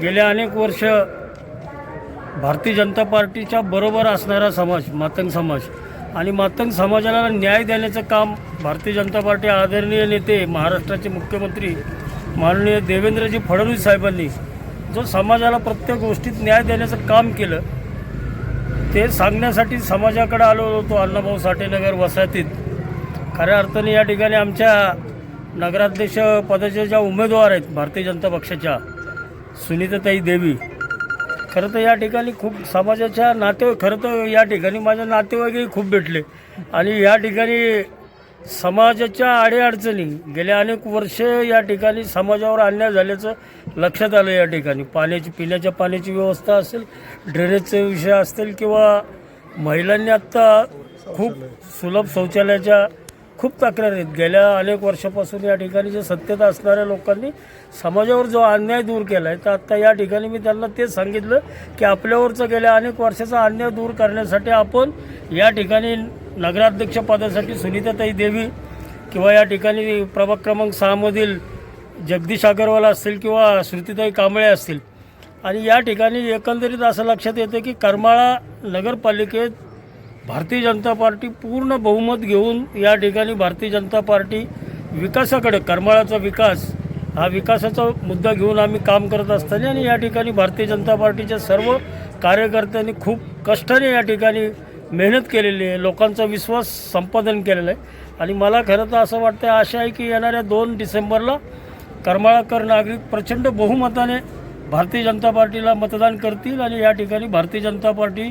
गेल्या अनेक वर्ष भारतीय जनता पार्टीच्या बरोबर असणारा समाज मातंग समाज आणि मातंग समाजाला न्याय देण्याचं काम भारतीय जनता पार्टी आदरणीय नेते महाराष्ट्राचे मुख्यमंत्री माननीय देवेंद्रजी फडणवीस साहेबांनी जो समाजाला प्रत्येक गोष्टीत न्याय देण्याचं काम केलं ते सांगण्यासाठी समाजाकडे आलो होतो अण्णाभाऊ साठेनगर वसाहतीत. खऱ्या अर्थाने या ठिकाणी आमच्या नगराध्यक्ष पदाच्या ज्या उमेदवार आहेत भारतीय जनता पक्षाच्या सुनीताताई देवी. खरं तर या ठिकाणी खूप समाजाच्या नाते खरं तर या ठिकाणी माझ्या नातेवाईकही खूप भेटले. आणि या ठिकाणी समाजाच्या अडीअडचणी गेल्या अनेक वर्ष या ठिकाणी समाजावर अन्याय झाल्याचं लक्षात आलं या ठिकाणी. पाण्याची पिण्याच्या पाण्याची व्यवस्था असेल ड्रेनेजचे विषय असतील किंवा महिलांनी आत्ता खूप सुलभ शौचालयाच्या खूप तक्रार आहेत. गेल्या अनेक वर्षापासून या ठिकाणी जे सत्तेत असणाऱ्या लोकांनी समाजावर जो अन्याय दूर केला आहे तर आत्ता या ठिकाणी मी त्यांना तेच सांगितलं की आपल्यावरचं गेल्या अनेक वर्षाचा अन्याय दूर करण्यासाठी आपण या ठिकाणी नगराध्यक्षपदासाठी सुनीताताई देवी किंवा या ठिकाणी प्रभाग क्रमांक सहामधील जगदीश अगरवाल असतील किंवा श्रुतीताई कांबळे असतील. आणि या ठिकाणी एकंदरीत असं लक्षात येतं की करमाळा नगरपालिकेत भारतीय जनता पार्टी पूर्ण बहुमत घेऊन या ठिकाणी भारतीय जनता पार्टी विकासाकडे करमाळाचा विकास हा विकासाचा मुद्दा घेऊन आम्ही काम करत असताना आणि या ठिकाणी भारतीय जनता पार्टीच्या सर्व कार्यकर्त्यांनी खूप कष्टाने या ठिकाणी मेहनत केलेली आहे लोकांचा विश्वास संपादन केलेला आहे. आणि मला खरं तर असं वाटतं आशा आहे की येणाऱ्या दोन डिसेंबरला करमाळाकर नागरिक प्रचंड बहुमताने भारतीय जनता पार्टीला मतदान करतील आणि या ठिकाणी भारतीय जनता पार्टी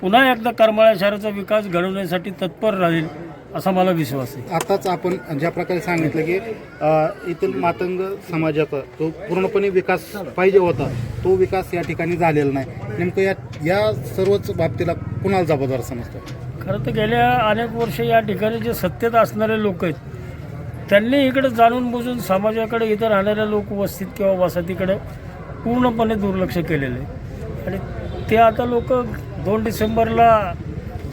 पुन्हा एकदा करमाळा शहराचा विकास घडवण्यासाठी तत्पर राहील असा मला विश्वास आहे. आताच आपण ज्या प्रकारे सांगितलं की अ, येथील मातंग समाजाचा तो पूर्णपणे विकास पाहिजे होता तो विकास या ठिकाणी झालेला नाही. नेमकं या या सर्वच बाबतीला कुणाला जबाबदार समजतं? खरं तर गेल्या अनेक वर्ष या ठिकाणी जे सत्तेत असणारे लोक आहेत त्यांनी इकडे जाणून बुजून समाजाकडे इथं राहणाऱ्या लोक वस्तीत किंवा वसाहतीकडे पूर्णपणे दुर्लक्ष केलेलं आहे. आणि ते आता लोक दोन डिसेंबरला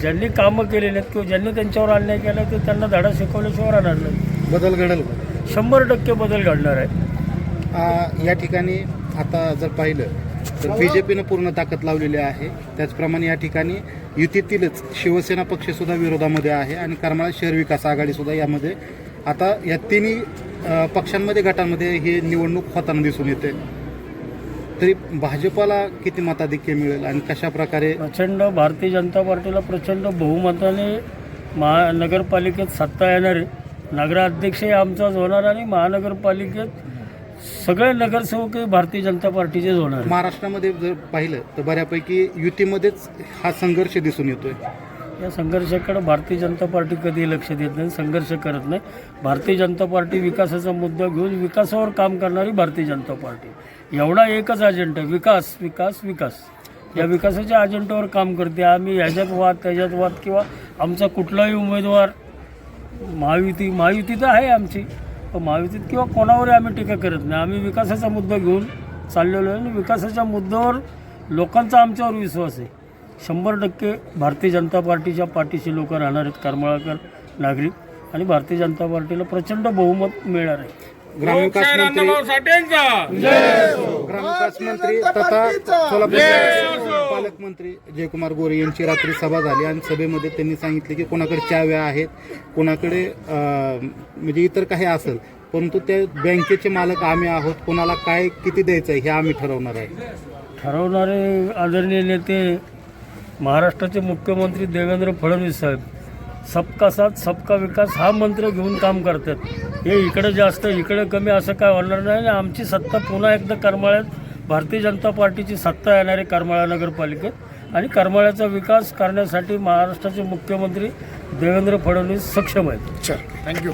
ज्यांनी कामं केलेली आहेत किंवा ज्यांनी त्यांच्यावर अन्याय केला ते त्यांना धडा शिकवल्याशिवाय राहणार नाही. बदल घडेल? शंभर टक्के बदल घडणार आहे. या ठिकाणी आता जर पाहिलं तर बी जे पीनं पूर्ण ताकद लावलेली आहे. त्याचप्रमाणे या ठिकाणी युतीतीलच शिवसेना पक्षसुद्धा विरोधामध्ये आहे आणि करमाळा शहर विकास आघाडीसुद्धा यामध्ये. आता या तिन्ही पक्षांमध्ये गटांमध्ये ही निवडणूक होताना दिसून येते. तरी भाजपाला किती मताधिक्य मिळेल आणि कशा प्रकारे प्रचंड भारतीय जनता पार्टीला प्रचंड बहुमताने महा नगरपालिकेत सत्ता येणार आहे नगराध्यक्षही आमचाच होणार आणि महानगरपालिकेत सगळे नगरसेवकही भारतीय जनता पार्टीचेच होणार. महाराष्ट्रामध्ये जर पाहिलं तर बऱ्यापैकी युतीमध्येच हा संघर्ष दिसून येतोय. या संघर्षाकडे भारतीय जनता पार्टी कधीही लक्ष देत नाही संघर्ष करत नाही. भारतीय जनता पार्टी विकासाचा मुद्दा घेऊन विकासावर काम करणारी भारतीय जनता पार्टी. एवढा एकच अजेंडा आहे. विकास विकास विकास. या विकासाच्या अजेंडावर काम करते. आम्ही ह्याच्यात वाद त्याच्यात वाद किंवा आमचा कुठलाही उमेदवार महायुती महायुती तर आहे आमची. पण महायुतीत किंवा कोणावरही आम्ही टीका करत नाही. आम्ही विकासाचा मुद्दा घेऊन चाललेलो आहे आणि विकासाच्या मुद्द्यावर लोकांचा आमच्यावर विश्वास आहे. शंभर टक्के भारतीय जनता पार्टीच्या पाठीशी लोक राहणार आहेत. करमाळाकर नागरिक आणि भारतीय जनता पार्टीला प्रचंड बहुमत मिळणार आहे. ग्रामविकास मंत्री ग्रामविकास मंत्री तथा सोलापूर पालकमंत्री जयकुमार गोरे यांची रात्री सभा झाली आणि सभेमध्ये त्यांनी सांगितले की कोणाकडे चाव्या आहेत कोणाकडे म्हणजे इतर काही असेल परंतु त्या बँकेचे मालक आम्ही आहोत कोणाला काय किती द्यायचं आहे हे आम्ही ठरवणार आहे. ठरवणारे आदरणीय नेते महाराष्ट्राचे मुख्यमंत्री देवेंद्र फडणवीस साहेब सबका साथ सबका विकास हा मंत्र घेऊन काम करतात. हे इकडे जास्त इकडे कमी असं काय होणार नाही. आणि आमची सत्ता पुन्हा एकदा करमाळ्यात भारतीय जनता पार्टीची सत्ता येणार आहे करमाळा नगरपालिकेत. आणि करमाळ्याचा विकास करण्यासाठी महाराष्ट्राचे मुख्यमंत्री देवेंद्र फडणवीस सक्षम आहेत. थँक्यू